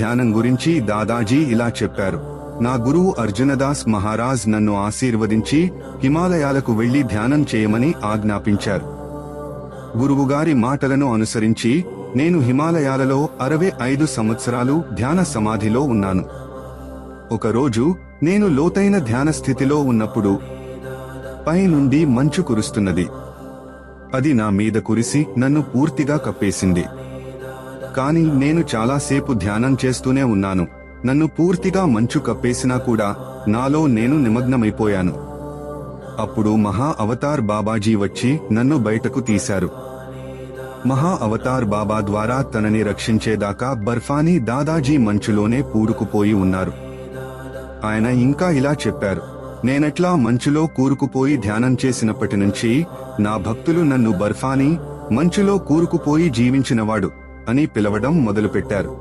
ధ్యానం గురించి దాదాజీ ఇలా చెప్పారు. నా గురువు అర్జునదాస్ మహారాజ్ నన్ను ఆశీర్వదించి హిమాలయాలకు వెళ్ళి ధ్యానం చేయమని ఆజ్ఞాపించారు. గురువుగారి మాటలను అనుసరించి నేను హిమాలయాలలో అరవై ఐదు సంవత్సరాలు ధ్యాన సమాధిలో ఉన్నాను. ఒకరోజు నేను లోతైన ధ్యాన స్థితిలో ఉన్నప్పుడు పై నుండి మంచు కురుస్తున్నది. అది నా మీద కురిసి నన్ను పూర్తిగా కప్పేసింది. కానీ నేను చాలాసేపు ధ్యానం చేస్తూనే ఉన్నాను. నన్ను పూర్తిగా మంచు కప్పేసినా కూడా నాలో నేను నిమగ్నమైపోయాను. అప్పుడు మహా అవతార్ బాబాజీ వచ్చి నన్ను బయటకు తీశారు. మహా అవతార్ బాబా ద్వారా తనని రక్షించేదాకా బర్ఫానీ దాదాజీ మంచులోనే పూరుకుపోయి ఉన్నారు. ఆయన ఇంకా ఇలా చెప్పారు. నేనెట్లా మంచులో కూరుకుపోయి ధ్యానం చేసినప్పటి నుంచి నా భక్తులు నన్ను బర్ఫానీ మంచులో కూరుకుపోయి జీవించినవాడు. అని పిలవడం మొదలుపెట్టారు.